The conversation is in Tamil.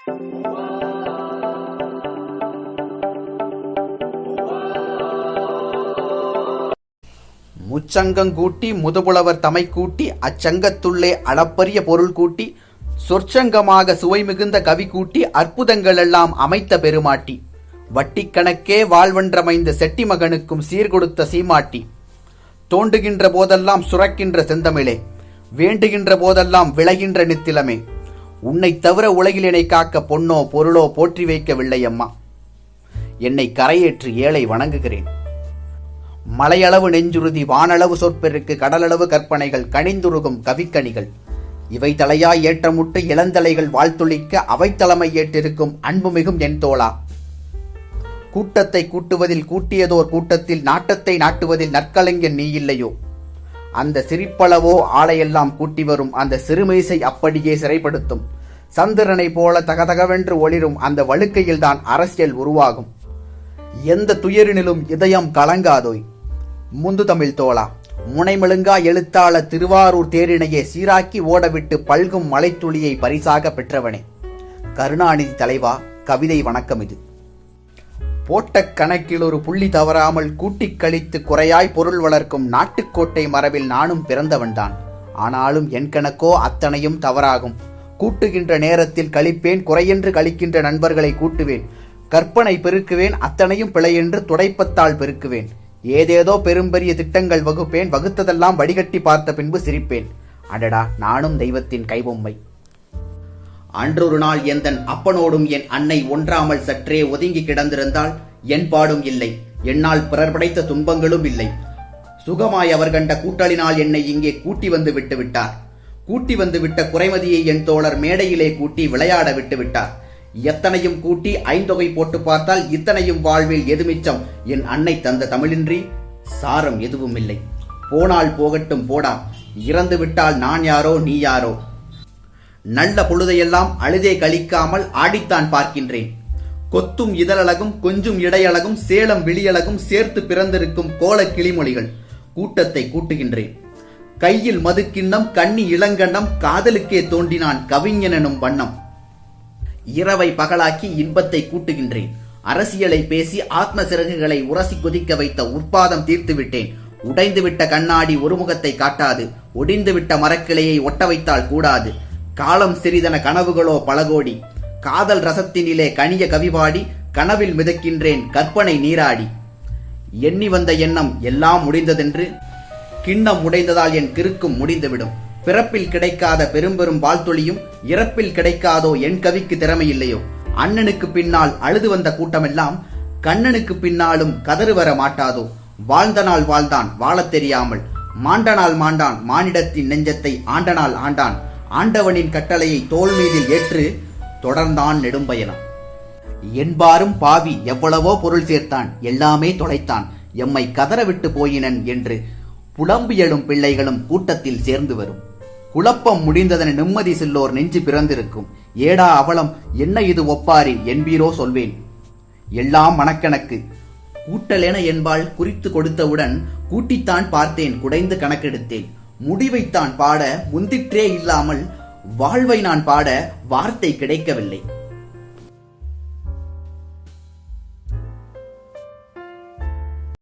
முச்சங்கம் கூட்டி முதுபுலவர் தமை கூட்டி அச்சங்கத்துள்ளே அளப்பரிய பொருள் கூட்டி சொற்சங்கமாக சுவை மிகுந்த கவி கூட்டி அற்புதங்கள் எல்லாம் அமைத்த பெருமாட்டி. வட்டிக் கணக்கே வாழ்வென்றமைந்த செட்டி மகனுக்கும் சீர்கொடுத்த சீமாட்டி. தோண்டுகின்ற போதெல்லாம் சுரக்கின்ற செந்தமிழே வேண்டுகின்ற போதெல்லாம் விளைகின்ற நித்திலமே. உன்னைத் தவிர உலகில் என்னை காக்க பொன்னோ பொருளோ போற்றி வைக்கவில்லை அம்மா. என்னை கரையேற்று ஏழை வணங்குகிறேன். மலையளவு நெஞ்சுறுதி வானளவு சொற்பெருக்கு கடலளவு கற்பனைகள் கணிந்துருகும் கவிக்கணிகள் இவை தலையாய் ஏற்றமுட்டு இளந்தலைகள் வாழ்த்துளிக்க அவைத்தலைமை ஏற்றிருக்கும் அன்புமிகும் என் தோளா கூட்டத்தை கூட்டுவதில் கூட்டியதோர் கூட்டத்தில் நாட்டத்தை நாட்டுவதில் நற்கலைஞன் நீ இல்லையோ? அந்த சிரிப்பளவோ ஆளையெல்லாம் கூட்டி வரும் அந்த சிறுமீசை அப்படியே சிறைப்படுத்தும். சந்திரனை போல தகதகவென்று ஒளிரும் அந்த வழுக்கையில்தான் அரசியல் உருவாகும். எந்த துயரினிலும் இதயம் கலங்காதோய். முந்து தமிழ் தோழா முனைமெழுங்கா எழுத்தாள திருவாரூர் தேரினையே சீராக்கி ஓடவிட்டு பல்கும் மலைத்துளியை பரிசாக பெற்றவனே. கருணாநிதி தலைவா கவிதை வணக்கம் இது. போட்ட கணக்கில் ஒரு புள்ளி தவறாமல் கூட்டிக் கழித்து குறையாய் பொருள் வளர்க்கும் நாட்டுக்கோட்டை மரபில் நானும் பிறந்தவன்தான். ஆனாலும் என் கணக்கோ அத்தனையும் தவறாகும். கூட்டுகின்ற நேரத்தில் கழிப்பேன் குறையென்று கழிக்கின்ற நண்பர்களை கூட்டுவேன். கற்பனை பெருக்குவேன் அத்தனையும் பிழையென்று துடைப்பத்தால் பெருக்குவேன். ஏதேதோ பெரும்பெரிய திட்டங்கள் வகுப்பேன் வகுத்ததெல்லாம் வடிகட்டி பார்த்த பின்பு சிரிப்பேன். அடடா நானும் தெய்வத்தின் கைபொம்மை. அன்றொரு நாள் எந்தன் அப்பனோடும் என் அன்னை ஒன்றாமல் சற்றே ஒதுங்கி கிடந்திருந்தால் என் பாடும் இல்லை. என்னால் பிறர் படைத்த துன்பங்களும் இல்லை. சுகமாய் அவர் கண்ட கூட்டாளினால் என்னை இங்கே கூட்டி வந்து விட்டுவிட்டார் கூட்டி வந்து விட்ட குறைமதியை என் தோழர் மேடையிலே கூட்டி விளையாட விட்டு விட்டார். எத்தனையும் கூட்டி ஐந்தொகை போட்டு பார்த்தால் இத்தனையும் வாழ்வில் எது மிச்சம்? என் அன்னை தந்த தமிழின்றி சாரம் எதுவும் இல்லை. போனால் போகட்டும் போடா. இறந்து விட்டால் நான் யாரோ நீ யாரோ? நல்ல பொழுதையெல்லாம் அழுதே கழிக்காமல் ஆடித்தான் பார்க்கின்றேன். கொத்தும் இதழழகும் கொஞ்சும் இடையழகும் சேலம் விழியழகும் சேர்த்து பிறந்திருக்கும் கோல கிளிமொழிகள் கூட்டத்தை கூட்டுகின்றேன். கையில் மதுக்கிண்ணம் கண்ணி இளங்கண்ணம் காதலுக்கே தோண்டினான் கவிஞனெனும் வண்ணம். இரவை பகலாக்கி இன்பத்தை கூட்டுகின்றேன். அரசியலை பேசி ஆத்ம சிறகுகளை உரசி கொதிக்க வைத்த உற்பாதம் தீர்த்து விட்டேன் உடைந்துவிட்ட கண்ணாடி ஒருமுகத்தை காட்டாது. ஒடிந்துவிட்ட மரக்கிளையை ஒட்ட வைத்தால் கூடாது. காலம் சிறிதன கனவுகளோ பலகோடி. காதல் ரசத்தினிலே கனிய கவிபாடி கனவில் மிதக்கின்றேன் கற்பனை நீராடி. எண்ணி வந்த எண்ணம் எல்லாம் முடிந்ததென்று கிண்ணம் உடைந்ததால் என் கிறுக்கும் முடிந்துவிடும். பிறப்பில் கிடைக்காத பெரும்பெரும் வாழ்த்தொழியும் இறப்பில் கிடைக்காதோ என் கவிக்கு திறமையில்லையோ. அண்ணனுக்கு பின்னால் அழுது வந்த கூட்டமெல்லாம் கண்ணனுக்கு பின்னாலும் கதறு வர மாட்டாதோ. வாழ்ந்த நாள் வாழ்ந்தான் வாழத் தெரியாமல். மாண்டனால் மாண்டான் மானிடத்தின் நெஞ்சத்தை ஆண்டனால் ஆண்டான். ஆண்டவனின் கட்டளையை தோல் மீதில் ஏற்று தொடர்ந்தான் நெடும்பயணம். என்பாரும் பாவி எவ்வளவோ பொருள் சேர்த்தான் எல்லாமே தொலைத்தான் எம்மை கதறவிட்டு போயினன் என்று புலம்பு எழும் பிள்ளைகளும் கூட்டத்தில் சேர்ந்து வரும். குழப்பம் முடிந்ததன நிம்மதி செல்லோர் நெஞ்சு பிறந்திருக்கும். ஏடா அவலம் என்ன இது ஒப்பாரி என்பீரோ சொல்வேன். எல்லாம் மனக்கணக்கு கூட்டலென என்பாள் குறித்து கொடுத்தவுடன் கூட்டித்தான் பார்த்தேன் குடைந்து கணக்கெடுத்தேன். முடிவைத்தான் பாட முந்திற்றே இல்லாமல் வாழ்வை நான் பாட வார்த்தை கிடைக்கவில்லை.